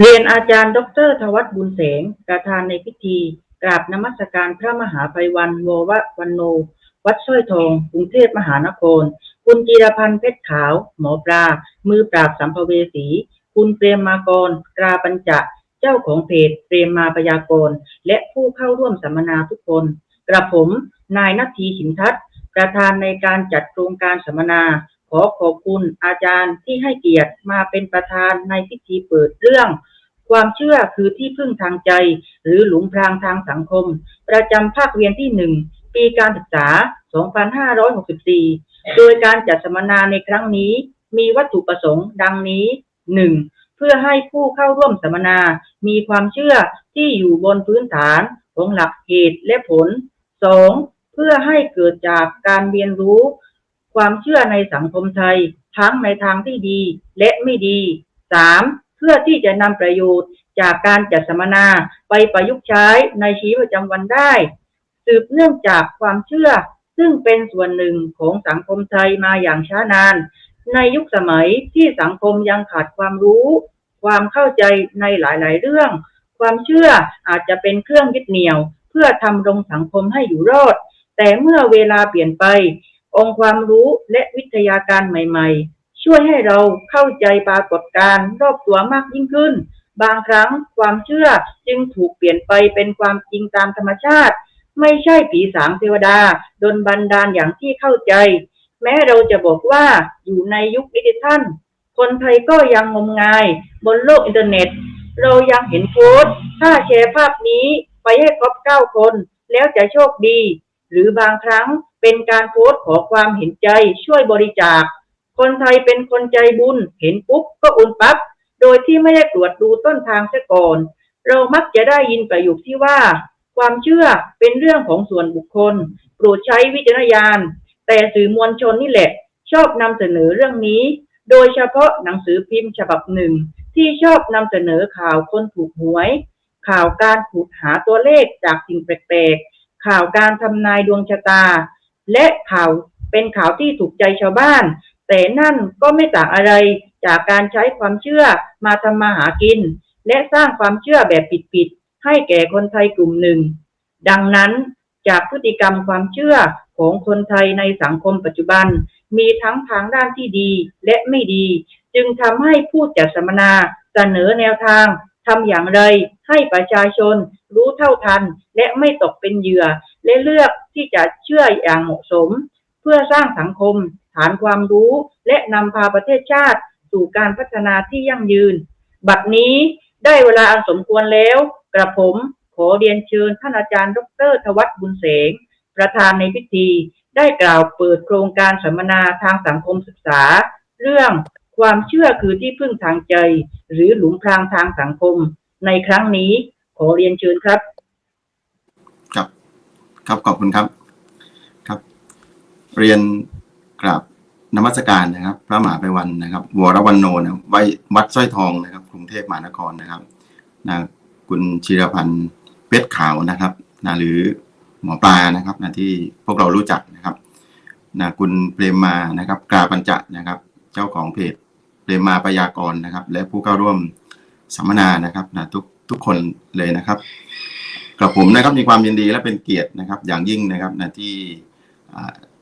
เรียนอาจารย์ดอกเตอรทวัฒน์บุญแสง ประธานในพิธี กราบนมัสการพระมหาภัยวันโววะวันโน วัดสร้อยทอง กรุงเทพมหานคร คุณจีรพันธ์เพชรขาว หมอปลา มือปราบสัมภเวสี คุณเปรมมากรกราปัญจะ เจ้าของเพจเปรมมาพยากรณ์และผู้เข้าร่วมสัมมนาทุกคน กระผม นายนัทีหินทัศน์ประธานในการจัดโครงการสัมมนา ขอขอบคุณอาจารย์ที่ให้เกียรติมาเป็นประธานในพิธีเปิดเรื่อง ความเชื่อคือที่พึ่งทางใจ หรือหลุมพรางทางสังคม ประจำภาคเรียนที่หนึ่งปีการศึกษา 2564 โดยการจัดสัมมนาในครั้งนี้ มีวัตถุประสงค์ดังนี้ 1. เพื่อให้ผู้เข้าร่วมสัมมนา มีความเชื่อที่อยู่บนพื้นฐานของหลักเหตุและผล 2. เพื่อให้เกิดจากการเรียนรู้ ความเชื่อในสังคมไทย ทั้งในทางที่ดีและไม่ดี 3. เพื่อที่จะนำประโยชน์จากการจัดสัมมนาไปประยุกต์ใช้ในชีวิตประจำวันได้ สืบเนื่องจากความเชื่อ ซึ่งเป็นส่วนหนึ่งของสังคมไทยมาอย่างช้านาน ในยุคสมัยที่สังคมยังขาดความรู้ ความเข้าใจในหลาย ๆ เรื่อง ความเชื่ออาจจะเป็นเครื่องยึดเหนี่ยว เพื่อทำรงสังคมให้อยู่รอด แต่เมื่อเวลาเปลี่ยนไป องค์ความรู้และวิทยาการใหม่ๆ ช่วยให้เราเข้าใจปรากฏการณ์รอบตัวมากยิ่งขึ้น บางครั้งความเชื่อจึงถูกเปลี่ยนไปเป็นความจริงตามธรรมชาติ ไม่ใช่ผีสางเทวดาดนบันดาลอย่างที่เข้าใจ แม้เราจะบอกว่าอยู่ในยุคดิจิทัล คนไทยก็ยังงมงาย บนโลกอินเทอร์เน็ต เรายังเห็นโพสต์ถ้าแชร์ภาพนี้ไปให้ครบเก้าคน แล้วจะโชคดี หรือบางครั้ง เป็นการโพสต์ขอความเห็นใจช่วยบริจาค คนไทยเป็นคนใจบุญ เห็นปุ๊บก็อุ่นปั๊บโดยที่ไม่ได้ตรวจดูต้นทางเสียก่อน เรามักจะได้ยินประโยคที่ว่า ความเชื่อเป็นเรื่องของส่วนบุคคล โปรดใช้วิจารณญาณ แต่สื่อมวลชนนี่แหละ ชอบนำเสนอเรื่องนี้ โดยเฉพาะหนังสือพิมพ์ฉบับหนึ่ง ที่ชอบนำเสนอข่าวคนถูกหวย ข่าวการขุดหาตัวเลขจากสิ่งแปลกๆข่าวการทำนายดวงชะตา และข่าวเป็นข่าวที่ถูกใจชาวบ้าน แต่นั่นก็ไม่ต่างอะไรจากการใช้ความเชื่อมาทำมาหากิน และสร้างความเชื่อแบบผิดๆให้แก่คนไทยกลุ่มหนึ่ง ดังนั้นจากพฤติกรรมความเชื่อของคนไทยในสังคมปัจจุบัน มีทั้งทางด้านที่ดีและไม่ดี จึงทำให้ผู้จัดสัมมนาเสนอแนวทางทำอย่างไรให้ประชาชนรู้เท่าทัน และไม่ตกเป็นเหยื่อ และเลือกที่จะเชื่ออย่างเหมาะสม เพื่อสร้างสังคม ฐานความรู้ และนำพาประเทศชาติ สู่การพัฒนาที่ยั่งยืน บัดนี้ได้เวลาอันสมควรแล้ว กระผมขอเรียนเชิญท่านอาจารย์ ดรทวัฒบุญเสง ประธานในพิธี ได้กล่าวเปิดโครงการสัมมนาทางสังคมศึกษา เรื่องความเชื่อคือที่พึ่งทางใจ หรือหลุมพรางทางสังคม ในครั้งนี้ขอเรียนเชิญครับ ครับขอบคุณครับครับ เรียนกราบนมัสการนะครับ พระมหาไพวันนะครับวรวันโนนะไว้วัดสร้อยทองนะครับ กรุงเทพมหานครนะครับนะคุณชิรพันธ์เพชรขาวนะครับนะหรือหมอปลานะครับนะที่พวกเรารู้จักนะครับนะคุณเปรมมานะครับกาปัญจะนะครับ เจ้าของเพจเปรมมาปยากรนะครับ และผู้เข้าร่วมสัมมนานะครับนะทุกทุกคนเลยนะครับ กับผมนะครับมีความยินดีและเป็นเกียรตินะครับ อย่างยิ่งนะครับนะที่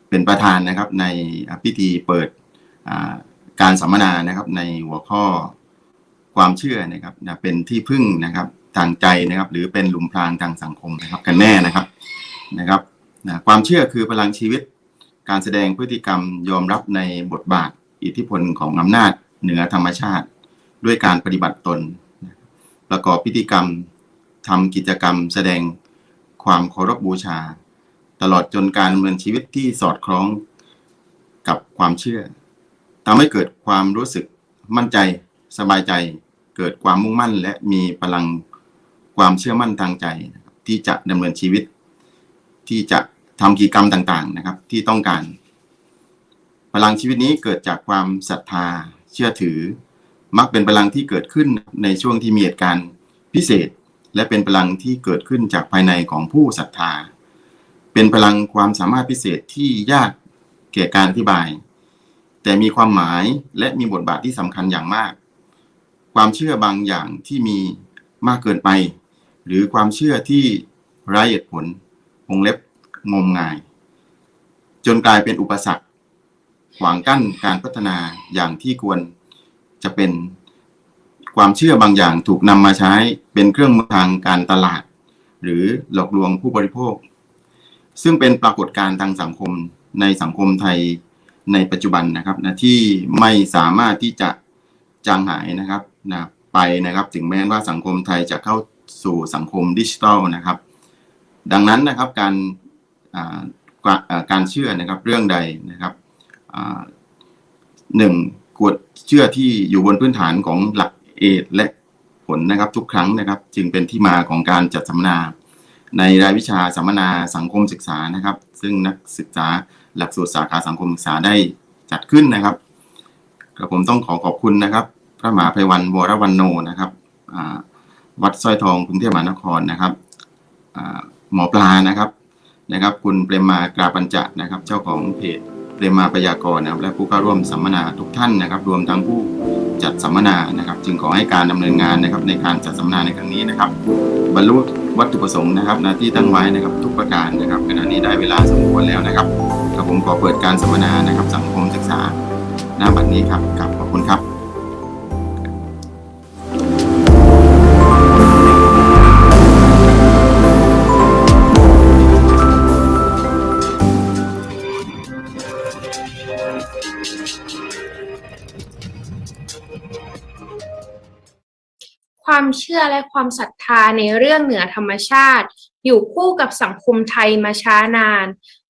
เป็นประธานนะครับในพิธีเปิดการสัมมนานะครับในหัวข้อความเชื่อนะครับนะเป็นที่พึ่งนะครับทางใจนะครับ หรือเป็นหลุมพรางทางสังคมนะครับกันแน่นะครับนะครับนะความเชื่อคือพลังชีวิต การแสดงพฤติกรรมยอมรับในบทบาทอิทธิพลของอำนาจเหนือธรรมชาติ ด้วยการปฏิบัติตน ประกอบพิธีกรรม ทำกิจกรรมแสดงความเคารพบูชา ตลอดจนการดำเนินชีวิตที่สอดคล้องกับความเชื่อทำให้เกิดความรู้สึกมั่นใจสบายใจ เกิดความมุ่งมั่น และมีพลังความเชื่อมั่นทางใจ ที่จะดำเนินชีวิต ที่จะทำกิจกรรมต่างๆนะครับ ที่ต้องการ พลังชีวิตนี้เกิดจากความศรัทธาเชื่อถือ มักเป็นพลังที่เกิดขึ้นในช่วงที่มีเหตุการณ์พิเศษ และเป็นพลังที่เกิดขึ้นจากภายในของผู้ศรัทธา เป็นพลังความสามารถพิเศษที่ยากแก่การอธิบาย แต่มีความหมายและมีบทบาทที่สำคัญอย่างมาก ความเชื่อบางอย่างที่มีมากเกินไป หรือความเชื่อที่ไร้เหตุผลวงเล็บงมงาย จนกลายเป็นอุปสรรคขวางกั้นการพัฒนาอย่างที่ควรจะเป็น ความเชื่อบางอย่างถูกนำมาใช้เป็นเครื่องมือทางการตลาด หรือหลอกลวงผู้บริโภค ซึ่งเป็นปรากฏการณ์ทางสังคมในสังคมไทยในปัจจุบันนะครับนะที่ไม่สามารถที่จะจางหายนะครับนะไปนะครับถึงแม้ว่าสังคมไทยจะเข้าสู่สังคมดิจิทัลนะครับ ดังนั้นนะครับการการเชื่อนะครับเรื่องใดนะครับหนึ่งกวดเชื่อที่อยู่บนพื้นฐานของหลัก เอทและผลนะครับทุกครั้งนะครับ จึงเป็นที่มาของการจัดสัมมนา ในรายวิชาสัมมนาสังคมศึกษานะครับ ซึ่งนักศึกษาหลักสูตรสาขาสังคมศึกษาได้จัดขึ้นนะครับกระผมต้องขอขอบคุณนะครับ พระมหาภัยวันวรวันโนนะครับวัดสร้อยทองกรุงเทพมหานครนะครับหมอปลานะครับนะครับ คุณเปรมมากราปัญจะนะครับ เจ้าของเพจเปรมมาปยากรนะครับ และผู้เข้าร่วมสัมมนาทุกท่านนะครับ รวมทั้งผู้ จัดสัมมนานะครับ จึงขอให้การดำเนินงานนะครับในการจัดสัมมนาในครั้งนี้นะครับ บรรลุวัตถุประสงค์นะครับหน้าที่ตั้งไว้นะครับทุกประการนะครับขณะนี้ได้เวลาสมควรแล้วนะครับกับผมขอเปิดการสัมมนานะครับสังคมศึกษาหน้าบัดนี้ครับขอบคุณครับ ความเชื่อและความศรัทธาในเรื่องเหนือธรรมชาติ อยู่คู่กับสังคมไทยมาช้านาน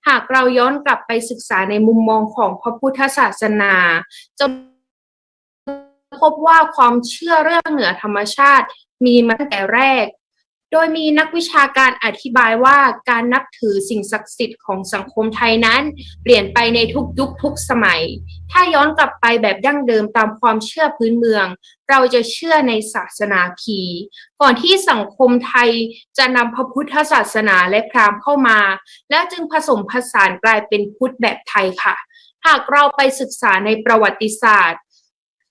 หากเราย้อนกลับไปศึกษาในมุมมองของพระพุทธศาสนาจะพบว่าความเชื่อเรื่องเหนือธรรมชาติมีมาตั้งแต่แรก ดยมีนักวิชาการอธิบายว่าการนับถือสิ่งศักดิ์สิทธิ์ของสังคมไทยนั้น เปลี่ยนไปในทุกยุคทุกสมัย ถ้าย้อนกลับไปแบบดั้งเดิมตามความเชื่อพื้นเมือง เราจะเชื่อในศาสนาผีก่อนที่สังคมไทยจะนำพระพุทธศาสนาและพราหมณ์เข้ามา แล้วจึงผสมผสานกลายเป็นพุทธแบบไทยค่ะ หากเราไปศึกษาในประวัติศาสตร์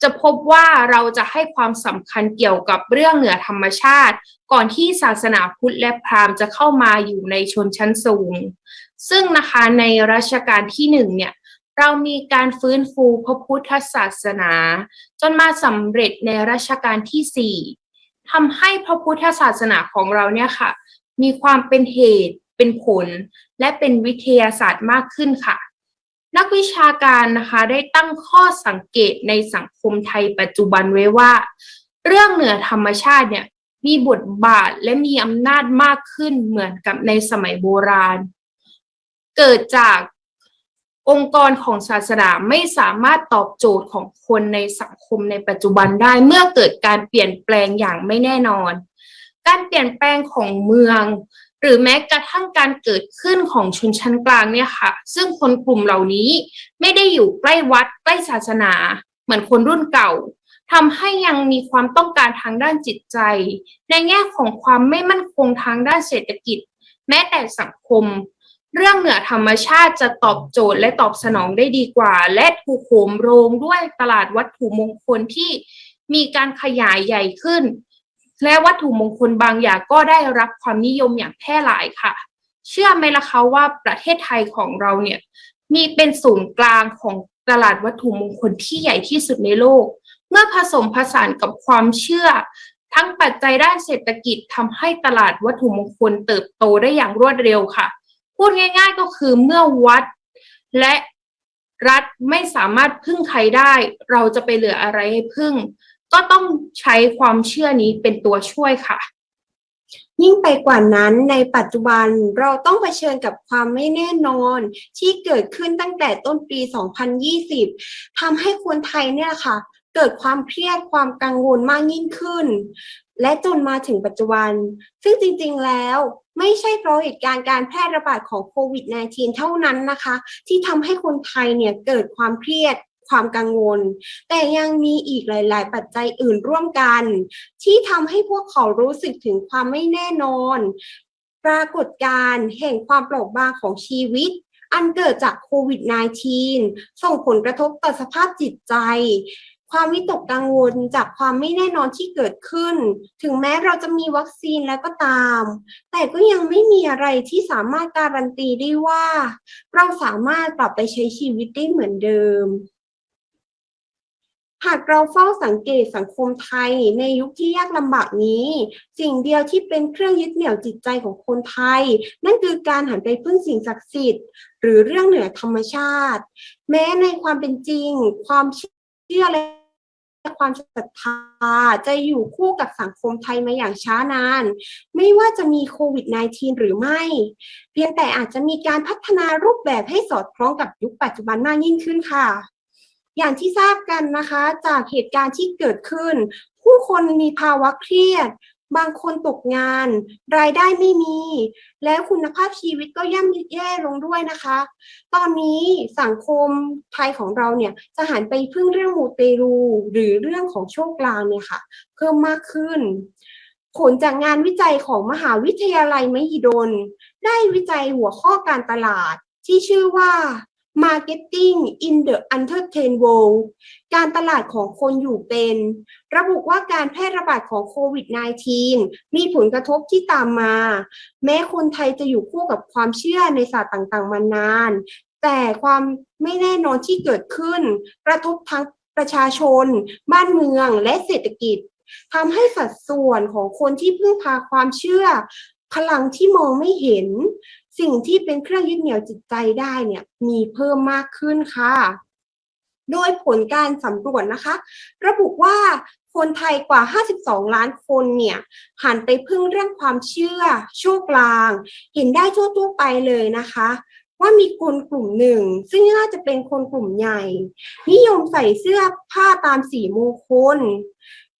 จะพบว่าเราจะให้ความสำคัญเกี่ยวกับเรื่องเหนือธรรมชาติ ก่อนที่ศาสนาพุทธและพราหมณ์จะเข้ามาอยู่ในชนชั้นสูง ซึ่งนะคะในรัชกาลที่หนึ่งเนี่ยเรามีการฟื้นฟูพระพุทธศาสนา จนมาสำเร็จในรัชกาลที่สี่ทำให้พระพุทธศาสนาของเราเนี่ยค่ะ มีความเป็นเหตุเป็นผล และเป็นวิทยาศาสตร์มากขึ้นค่ะ นักวิชาการนะคะได้ตั้งข้อสังเกตในสังคมไทยปัจจุบันไว้ว่า เรื่องเหนือธรรมชาติเนี่ยมีบทบาทและมีอำนาจมากขึ้นเหมือนกับในสมัยโบราณ เกิดจากองค์กรของศาสนาไม่สามารถตอบโจทย์ของคนในสังคมในปัจจุบันได้ เมื่อเกิดการเปลี่ยนแปลงอย่างไม่แน่นอน การเปลี่ยนแปลงของเมือง หรือแม้กระทั่งการเกิดขึ้นของชนชั้นกลางเนี่ยค่ะ ซึ่งคนกลุ่มเหล่านี้ไม่ได้อยู่ใกล้วัดใกล้ศาสนา เหมือนคนรุ่นเก่าทำให้ยังมีความต้องการทางด้านจิตใจ ในแง่ของความไม่มั่นคงทางด้านเศรษฐกิจ แม้แต่สังคม เรื่องเหนือธรรมชาติจะตอบโจทย์และตอบสนองได้ดีกว่า และถูกโหมโรงด้วยตลาดวัตถุมงคลที่มีการขยายใหญ่ขึ้น และวัตถุมงคลบางอย่างก็ได้รับความนิยมอย่างแพร่หลายค่ะ เชื่อไหมล่ะคะว่าประเทศไทยของเราเนี่ยมีเป็นศูนย์กลางของตลาดวัตถุมงคลที่ใหญ่ที่สุดในโลก เมื่อผสมผสานกับความเชื่อ ทั้งปัจจัยด้านเศรษฐกิจทำให้ตลาดวัตถุมงคลเติบโตได้อย่างรวดเร็วค่ะ พูดง่าย ๆก็คือเมื่อวัดและรัฐไม่สามารถพึ่งใครได้ เราจะไปเหลืออะไรให้พึ่ง ก็ต้องใช้ความเชื่อนี้เป็นตัวช่วยค่ะ ยิ่งไปกว่านั้นในปัจจุบันเราต้องเผชิญกับความไม่แน่นอนที่เกิดขึ้นตั้งแต่ต้นปี 2020 ทำให้คนไทยเนี่ยค่ะ เกิดความเครียดความกังวลมากยิ่งขึ้น และจนมาถึงปัจจุบัน ซึ่งจริงๆแล้วไม่ใช่เพราะเหตุการณ์การแพร่ระบาดของโควิด -19 เท่านั้นนะคะ ที่ทำให้คนไทยเนี่ยเกิดความเครียด ความกังวล แต่ยังมีอีกหลาย ๆ ปัจจัยอื่นร่วมกัน ที่ทำให้พวกเขารู้สึกถึงความไม่แน่นอน ปรากฏการณ์แห่งความเปราะบางของชีวิต อันเกิดจากโควิด -19 ส่งผลกระทบต่อสภาพจิตใจความวิตกกังวลจากความไม่แน่นอนที่เกิดขึ้น ถึงแม้เราจะมีวัคซีนแล้วก็ตาม แต่ก็ยังไม่มีอะไรที่สามารถการันตีได้ว่า เราสามารถกลับไปใช้ชีวิตได้เหมือนเดิม หากเราเฝ้าสังเกตสังคมไทยในยุคที่ยากลำบากนี้ สิ่งเดียวที่เป็นเครื่องยึดเหนี่ยวจิตใจของคนไทย นั่นคือการหันไปพึ่งสิ่งศักดิ์สิทธิ์ หรือเรื่องเหนือธรรมชาติ แม้ในความเป็นจริง ความเชื่อและความศรัทธาจะอยู่คู่กับสังคมไทยมาอย่างช้านาน ไม่ว่าจะมีโควิด -19 หรือไม่ เพียงแต่อาจจะมีการพัฒนารูปแบบให้สอดคล้องกับยุคปัจจุบันมากยิ่งขึ้นค่ะ อย่างที่ทราบกันนะคะจากเหตุการณ์ที่เกิดขึ้น ผู้คนมีภาวะเครียด บางคนตกงาน รายได้ไม่มี แล้วคุณภาพชีวิตก็ย่ำแย่ลงด้วยนะคะ ตอนนี้สังคมไทยของเราเนี่ยจะหันไปพึ่งเรื่องมูเตลูหรือเรื่องของโชคลางเนี่ยค่ะ เพิ่มมากขึ้น ผลจากงานวิจัยของมหาวิทยาลัยมหิดล ได้วิจัยหัวข้อการตลาดที่ชื่อว่า Marketing in the Entertainment World การตลาดของคนอยู่เป็น ระบุว่าการแพร่ระบาดของโควิด -19 มีผลกระทบที่ตามมา แม้คนไทยจะอยู่คู่กับความเชื่อในศาสตร์ต่างๆ มานาน แต่ความไม่แน่นอนที่เกิดขึ้น กระทบทั้งประชาชน บ้านเมืองและเศรษฐกิจทำให้สัดส่วนของคนที่พึ่งพาความเชื่อ พลังที่มองไม่เห็น สิ่งที่เป็นเครื่องยึดเหนี่ยวจิตใจได้เนี่ยมีเพิ่มมากขึ้นค่ะ โดยผลการสำรวจนะคะ ระบุว่าคนไทยกว่า 52 ล้านคนเนี่ยหันไปพึ่งเรื่องความเชื่อ โชคลาง เห็นได้ทั่วๆไปเลยนะคะ ว่ามีคนกลุ่มหนึ่ง ซึ่งน่าจะเป็นคนกลุ่มใหญ่ นิยมใส่เสื้อผ้าตามสีมงคล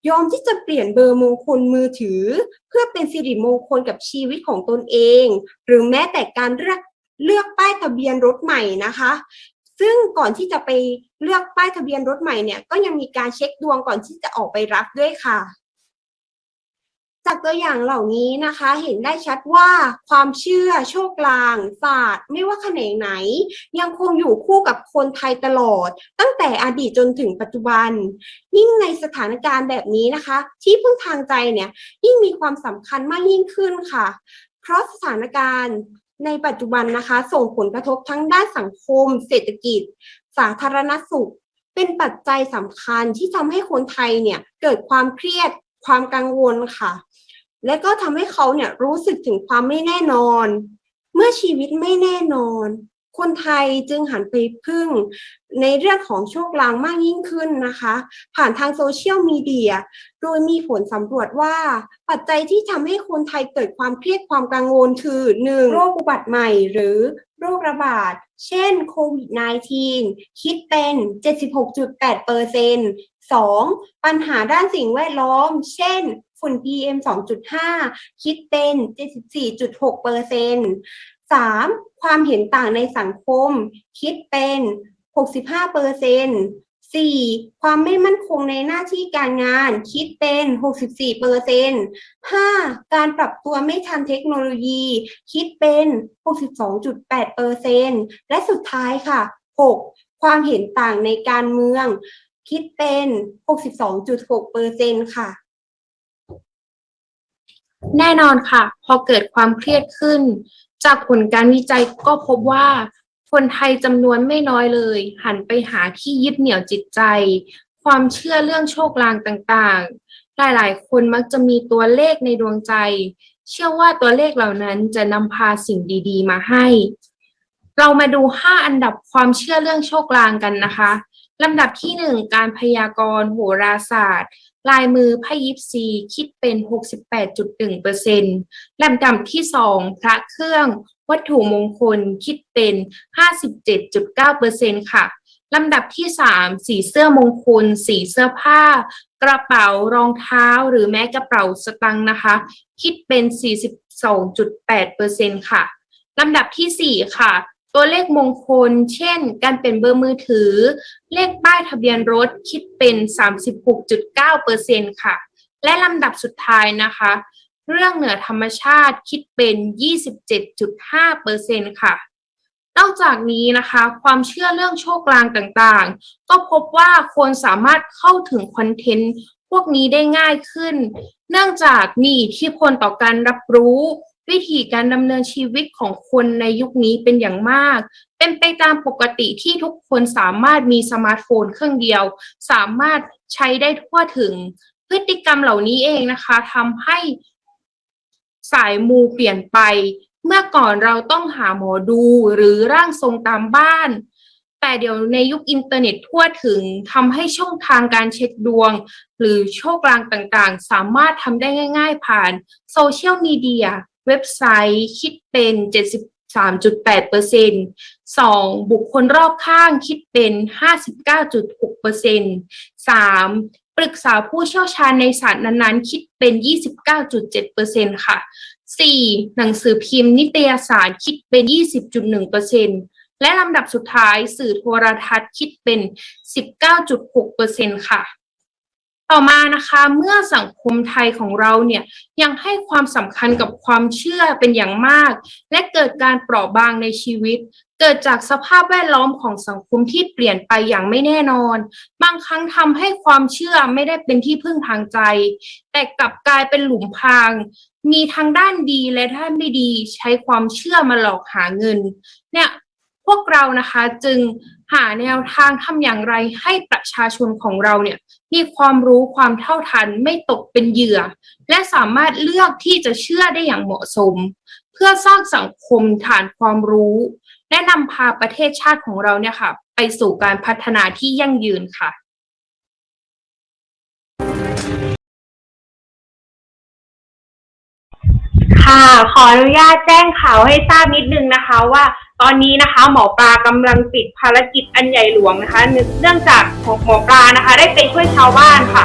ยอมที่จะเปลี่ยนเบอร์มงคลมือถือ เพื่อเป็นสิริมงคลกับชีวิตของตนเอง หรือแม้แต่การเลือกเลือกป้ายทะเบียนรถใหม่นะคะ ซึ่งก่อนที่จะไปเลือกป้ายทะเบียนรถใหม่เนี่ยก็ยังมีการเช็คดวงก่อนที่จะออกไปรับด้วยค่ะ จากตัวอย่างเหล่านี้นะคะ เห็นได้ชัดว่าความเชื่อโชคลางศาสตร์ ไม่ว่าแขนงไหน ยังคงอยู่คู่กับคนไทยตลอด ตั้งแต่อดีตจนถึงปัจจุบัน ยิ่งในสถานการณ์แบบนี้นะคะ ที่พึ่งทางใจเนี่ยยิ่งมีความสำคัญมากยิ่งขึ้นค่ะ เพราะสถานการณ์ในปัจจุบันนะคะ ส่งผลกระทบทั้งด้านสังคม เศรษฐกิจ สาธารณสุขเป็นปัจจัยสำคัญที่ทำให้คนไทยเนี่ยเกิดความเครียด ความกังวลค่ะ และก็ทำให้เขาเนี่ยรู้สึกถึงความไม่แน่นอน เมื่อชีวิตไม่แน่นอน คนไทยจึงหันไปพึ่งในเรื่องของโชคลางมากยิ่งขึ้นนะคะ ผ่านทางโซเชียลมีเดีย โดยมีผลสำรวจว่าปัจจัยที่ทำให้คนไทยเกิดความเครียดความกังวลคือ 1. โรคอุบัติใหม่หรือโรคระบาด เช่นโควิด -19 คิดเป็น 76.8เปอร์เซ็นต์ 2. ปัญหาด้านสิ่งแวดล้อม เช่น ฝุ่น PM 2.5 คิดเป็น 74.6เปอร์เซ็นต์ 3. ความเห็นต่างในสังคม คิดเป็น 65เปอร์เซ็นต์ 4. ความไม่มั่นคงในหน้าที่การงาน คิดเป็น 64เปอร์เซ็นต์ 5. การปรับตัวไม่ทันเทคโนโลยี คิดเป็น 62.8เปอร์เซ็นต์ และสุดท้ายค่ะ 6. ความเห็นต่างในการเมือง คิดเป็น 62.6เปอร์เซนต์ค่ะ แน่นอนค่ะ พอเกิดความเครียดขึ้น จากผลการวิจัยก็พบว่า คนไทยจำนวนไม่น้อยเลย หันไปหาที่ยึดเหนี่ยวจิตใจ ความเชื่อเรื่องโชคลางต่างๆ หลายๆ คนมักจะมีตัวเลขในดวงใจ เชื่อว่าตัวเลขเหล่านั้นจะนำพาสิ่งดี ๆ มาให้ เรามาดู 5 อันดับความเชื่อเรื่องโชคลางกันนะคะลำดับที่ 1 การพยากรณ์โหราศาสตร์ ลายมือไพ่ยิปซีคิดเป็น 68.1%ลำดับที่ 2 พระเครื่องวัตถุมงคลคิดเป็น 57.9%ค่ะลำดับที่ 3 สีเสื้อมงคล สีเสื้อผ้า กระเป๋ารองเท้าหรือแม้กระเป๋าสตังค์นะคะ คิดเป็น 42.8%ค่ะลำดับที่ 4 ค่ะ ตัวเลขมงคล เช่น การเป็นเบอร์มือถือ เลขป้ายทะเบียนรถคิดเป็น 36.9%ค่ะ และลำดับสุดท้ายนะคะ เรื่องเหนือธรรมชาติคิดเป็น 27.5%ค่ะ นอกจากนี้นะคะ ความเชื่อเรื่องโชคลางต่างๆ ก็พบว่าคนสามารถเข้าถึงคอนเทนต์พวกนี้ได้ง่ายขึ้น เนื่องจากมีอิทธิพลต่อการรับรู้ วิธีการดำเนินชีวิตของคนในยุคนี้เป็นอย่างมาก เป็นไปตามปกติที่ทุกคนสามารถมีสมาร์ทโฟนเครื่องเดียว สามารถใช้ได้ทั่วถึง พฤติกรรมเหล่านี้เองนะคะทำให้สายมูเปลี่ยนไป เมื่อก่อนเราต้องหาหมอดูหรือร่างทรงตามบ้าน แต่เดี๋ยวในยุคอินเทอร์เน็ตทั่วถึงทำให้ช่องทางการเช็คดวง หรือโชคลางต่างๆ สามารถทำได้ง่าย ๆ ผ่านโซเชียลมีเดีย เว็บไซต์คิดเป็น 73.8% 2. บุคคลรอบข้างคิดเป็น 59.6% 3. ปรึกษาผู้เชี่ยวชาญในศาสตร์นั้นๆ คิดเป็น 29.7%ค่ะ 4. หนังสือพิมพ์นิตยสารคิดเป็น 20.1%และลำดับสุดท้ายสื่อโทรทัศน์คิดเป็น 19.6%ค่ะ ต่อมานะคะเมื่อสังคมไทยของเราเนี่ยยังให้ความสำคัญกับความเชื่อเป็นอย่างมาก และเกิดการเปราะบางในชีวิต เกิดจากสภาพแวดล้อมของสังคมที่เปลี่ยนไปอย่างไม่แน่นอน บางครั้งทำให้ความเชื่อไม่ได้เป็นที่พึ่งทางใจ แต่กลับกลายเป็นหลุมพราง มีทั้งด้านดีและด้านไม่ดีใช้ความเชื่อมาหลอกหาเงินเนี่ยพวกเรานะคะจึง หาแนวทางทำอย่างไรให้ประชาชนของเราเนี่ยมีความรู้ความเท่าทันไม่ตกเป็นเหยื่อ และสามารถเลือกที่จะเชื่อได้อย่างเหมาะสม เพื่อสร้างสังคมฐานความรู้ และนำพาประเทศชาติของเราเนี่ยค่ะ ไปสู่การพัฒนาที่ยั่งยืนค่ะค่ะ ขออนุญาตแจ้งข่าวให้ทราบนิดนึงนะคะว่า ตอนนี้นะคะ หมอปลากำลังติดภารกิจอันใหญ่หลวงนะคะ เนื่องจากหมอปลานะคะ ได้ไปช่วยชาวบ้านค่ะ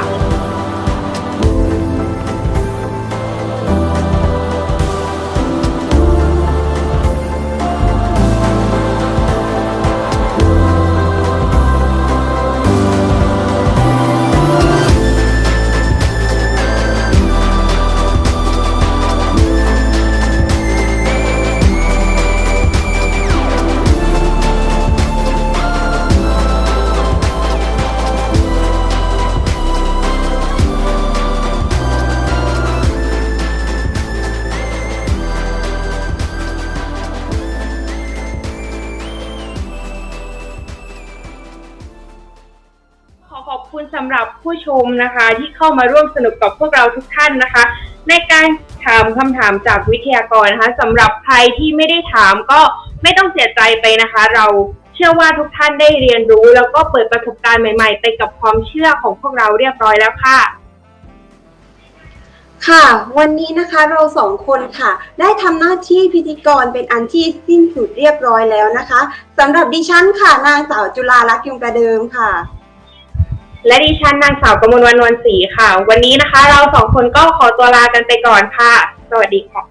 มนะคะ ที่เข้ามาร่วมสนุกกับพวกเราทุกท่านนะคะ ในการถามคำถามจากวิทยากรนะคะสำหรับใครที่ไม่ได้ถามก็ไม่ต้องเสียใจไปนะคะ เราเชื่อว่าทุกท่านได้เรียนรู้ แล้วก็เปิดประสบการณ์ใหม่ๆ ไปกับความเชื่อของพวกเราเรียบร้อยแล้วค่ะ ค่ะ วันนี้นะคะเราสองคนค่ะ ได้ทำหน้าที่พิธีกรเป็นอันที่สิ้นสุดเรียบร้อยแล้วนะคะสำหรับดิฉันค่ะ นางสาวจุฬาลักษณ์ยงกระเดิมค่ะ และดิฉันนางสาวกมลวันนวลศรีค่ะ วันนี้นะคะ เราสองคนก็ขอตัวลากันไปก่อนค่ะ สวัสดีค่ะ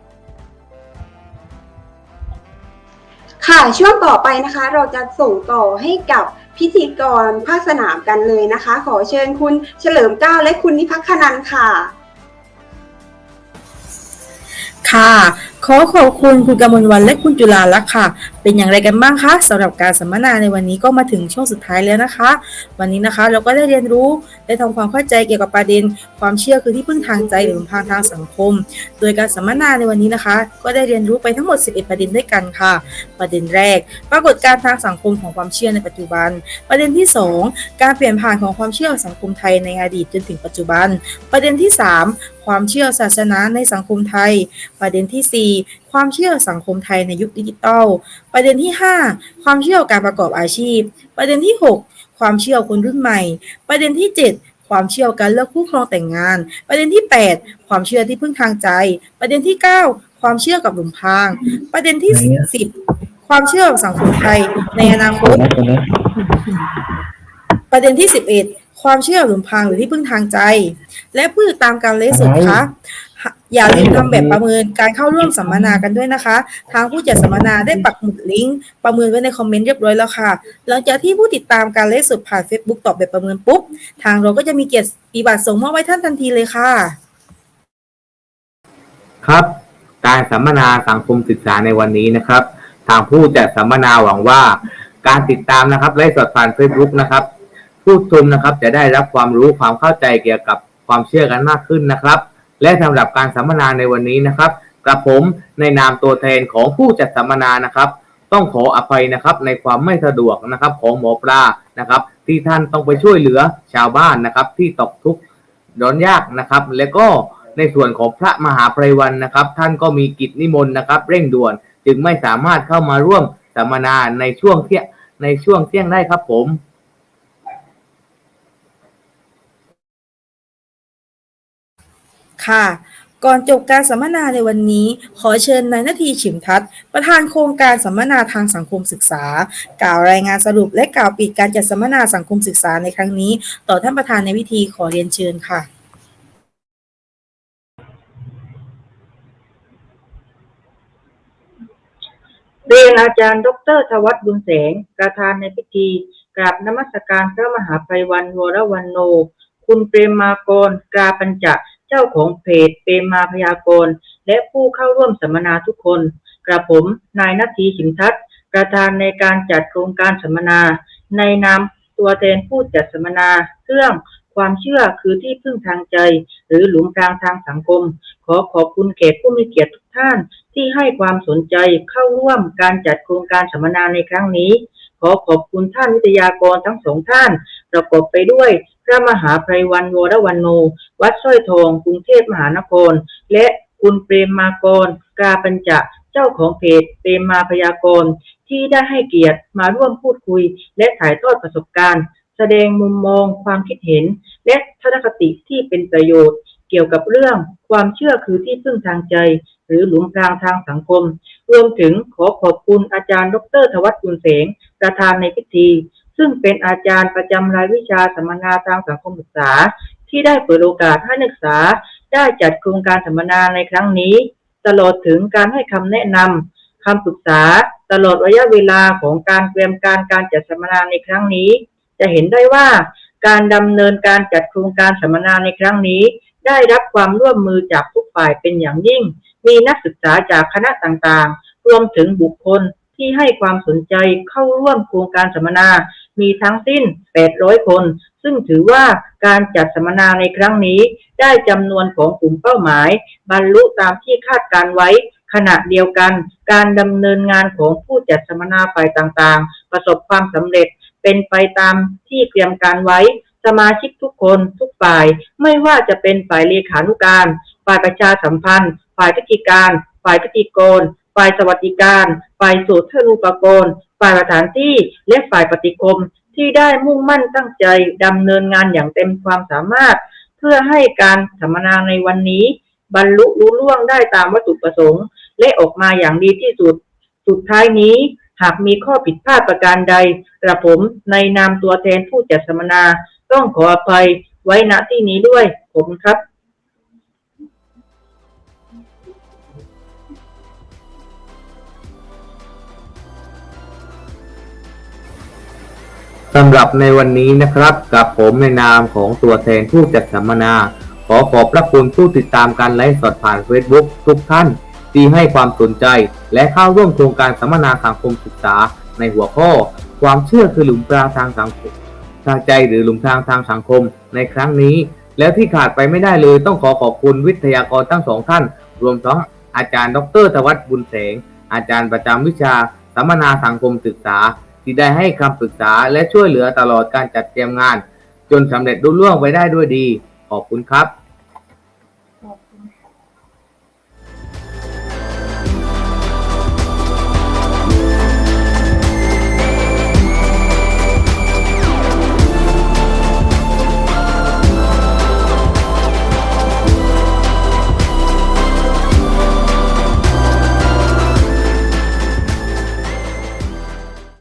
ค่ะช่วงต่อไปนะคะ เราจะส่งต่อให้กับพิธีกรภาคสนามกันเลยนะคะ ขอเชิญคุณเฉลิมเกล้าและคุณนิพักขนันท์ค่ะ ค่ะ ขอขอบคุณคุณกมลวันและคุณจุฬาลักษณ์ค่ะ เป็นอย่างไรกันบ้างคะสำหรับการสัมมนาในวันนี้ก็มาถึงช่วงสุดท้ายแล้วนะคะ วันนี้นะคะเราก็ได้เรียนรู้ได้ทำความเข้าใจเกี่ยวกับประเด็น ความเชื่อคือที่พึ่งทางใจหรือทางทางสังคม โดยการสัมมนาในวันนี้นะคะ ก็ได้เรียนรู้ไปทั้งหมด 11 ประเด็นด้วยกันค่ะ ประเด็นแรก ปรากฏการทางสังคมของความเชื่อในปัจจุบัน ประเด็นที่ 2 การเปลี่ยนผ่านของความเชื่อสังคมไทยในอดีตจนถึงปัจจุบัน ประเด็นที่ 3 ความเชื่อศาสนาในสังคมไทย ประเด็นทีสี่4 ความเชื่อสังคมไทยในยุคดิจิทัล ประเด็นที่ 5 ความเชื่อการประกอบอาชีพ ประเด็นที่ 6 ความเชื่อคนรุ่นใหม่ ประเด็นที่ 7 ความเชื่อการเลือกคู่ครองแต่งงาน ประเด็นที่ 8 ความเชื่อที่พึ่งทางใจ ประเด็นที่ 9 ความเชื่อกับหลุมพราง ประเด็นที่ 10 ความเชื่อสังคมไทยในอนาคต ประเด็นที่ 11ความเชื่อหลุมพรางหรือที่พึ่งทางใจ และผู้ติดตามการเลสสดคะ อย่าลืมทำแบบประเมินการเข้าร่วมสัมมนากันด้วยนะคะ ทางผู้จัดสัมมนาได้ปักหมุดลิงก์ประเมินไว้ในคอมเมนต์เรียบร้อยแล้วค่ะ หลังจากที่ผู้ติดตามการเลสสดผ่าน Facebook ตอบแบบประเมินปุ๊บ ทางเราก็จะมีเกียรติบัตรส่งมอบไว้ท่านทันทีเลยค่ะ ครับ การสัมมนาสังคมศึกษาในวันนี้นะครับ ทางผู้จัดสัมมนาหวังว่า การติดตามนะครับไลฟ์สดผ่าน Facebook นะครับ ผู้ชมนะครับจะได้รับความรู้ความเข้าใจเกี่ยวกับความเชื่อกันมากขึ้นนะครับ และสำหรับการสัมมนาในวันนี้นะครับกระผมในนามตัวแทนของผู้จัดสัมมนานะครับ ต้องขออภัยนะครับในความไม่สะดวกนะครับของหมอปลานะครับ ที่ท่านต้องไปช่วยเหลือชาวบ้านนะครับ ที่ตกทุกข์ร้อนยากนะครับ และก็ในส่วนของพระมหาไพรวันนะครับ ท่านก็มีกิจนิมนต์นะครับ เร่งด่วนจึงไม่สามารถเข้ามาร่วมสัมมนาในช่วงเที่ยงในช่วงเที่ยงได้ครับผม ค่ะ ก่อนจบการสัมมนาในวันนี้ ขอเชิญนายนาทีฉิมทัศน์ประธานโครงการสัมมนาทางสังคมศึกษา กล่าวรายงานสรุปและกล่าวปิดการจัดสัมมนาสังคมศึกษาในครั้งนี้ ต่อท่านประธานในพิธีขอเรียนเชิญค่ะเรียนอาจารย์ดรทวัฒน์บุญแสง ประธานในพิธีกราบนมัสการพระมหาไพรวันวรวันโน คุณเปรมากรกราปัญจ เจ้าของเพจเปรมมาพยากรณ์และผู้เข้าร่วมสัมมนาทุกคน กระผม นายนาทีฉิมทัศน์ประธานในการจัดโครงการสัมมนา ในนามตัวแทนผู้จัดสัมมนาเรื่องความเชื่อคือที่พึ่งทางใจ หรือหลุมพรางทางสังคม ขอขอบคุณแขกผู้มีเกียรติทุกท่านที่ให้ความสนใจเข้าร่วมการจัดโครงการสัมมนาในครั้งนี้ ขอขอบคุณท่านวิทยากรทั้งสองท่าน ประกอบไปด้วยพระมหาไพรวันวรวันโน วัดสร้อยทองกรุงเทพมหานคร และคุณเปรมมากร กาปัญจะเจ้าของเพจเปรมมาพยากร ที่ได้ให้เกียรติมาร่วมพูดคุย และถ่ายทอดประสบการณ์ แสดงมุมมองความคิดเห็น และทัศนคติที่เป็นประโยชน์ เกี่ยวกับเรื่องความเชื่อคือที่พึ่งทางใจ หรือหลุมพรางทางสังคม รวมถึงขอขอบคุณอาจารย์ ดรทวัฒน์บุญเสง ประธานในพิธี ซึ่งเป็นอาจารย์ประจำรายวิชาสัมมนาทางสังคมศึกษา ที่ได้เปิดโอกาสให้นักศึกษาได้จัดโครงการสัมมนาในครั้งนี้ ตลอดถึงการให้คำแนะนำคำปรึกษาตลอดระยะเวลาของการเตรียมการการจัดสัมมนาในครั้งนี้ จะเห็นได้ว่าการดำเนินการจัดโครงการสัมมนาในครั้งนี้ ได้รับความร่วมมือจากทุกฝ่ายเป็นอย่างยิ่ง มีนักศึกษาจากคณะต่างๆ รวมถึงบุคคล ที่ให้ความสนใจเข้าร่วมโครงการสัมมนา มีทั้งสิ้น 800 คน ซึ่งถือว่าการจัดสัมมนาในครั้งนี้ ได้จำนวนของกลุ่มเป้าหมาย บรรลุตามที่คาดการไว้ ขณะเดียวกัน การดำเนินงานของผู้จัดสัมมนาฝ่ายต่างๆ ประสบความสำเร็จเป็นไปตามที่เตรียมการไว้สมาชิกทุกคนทุกฝ่ายไม่ว่าจะเป็นฝ่ายเลขานุการ ฝ่ายประชาสัมพันธ์ ฝ่ายพิธีการ ฝ่ายพิธีกร ฝ่ายสวัสดิการ ฝ่ายสูตรเทรูปกรณ์ฝ่ายสถานที่ และฝ่ายปฏิคม ที่ได้มุ่งมั่นตั้งใจดำเนินงานอย่างเต็มความสามารถ เพื่อให้การสัมมนาในวันนี้ บรรลุลุล่วงได้ตามวัตถุประสงค์ และออกมาอย่างดีที่สุด สุดท้ายนี้หากมีข้อผิดพลาดประการใดกระผมในนามตัวแทนผู้จัดสัมมนา ต้องขออภัยไว้ณที่นี้ด้วยผมครับ สำหรับในวันนี้นะครับ กับผมในนามของตัวแทนผู้จัดสัมมนา ขอขอบพระคุณผู้ติดตามการไลฟ์สดผ่าน Facebook ทุกท่าน ที่ให้ความสนใจ และเข้าร่วมโครงการสัมมนาสังคมศึกษา ในหัวข้อ ความเชื่อคือหลุมพราทางสังคมทางใจหรือหลุมพรางทางสังคม ในครั้งนี้ แล้วที่ขาดไปไม่ได้เลยต้องขอขอบคุณวิทยากรทั้งสองท่าน รวมทั้งอาจารย์ ดรทวัฒน์บุญแสงอาจารย์ประจำวิชาสัมมนาสังคมศึกษา ที่ได้ให้คำปรึกษาและช่วยเหลือตลอดการจัดเตรียมงาน จนสำเร็จรุ่ล่วงไปได้ด้วยดี ขอบคุณครับ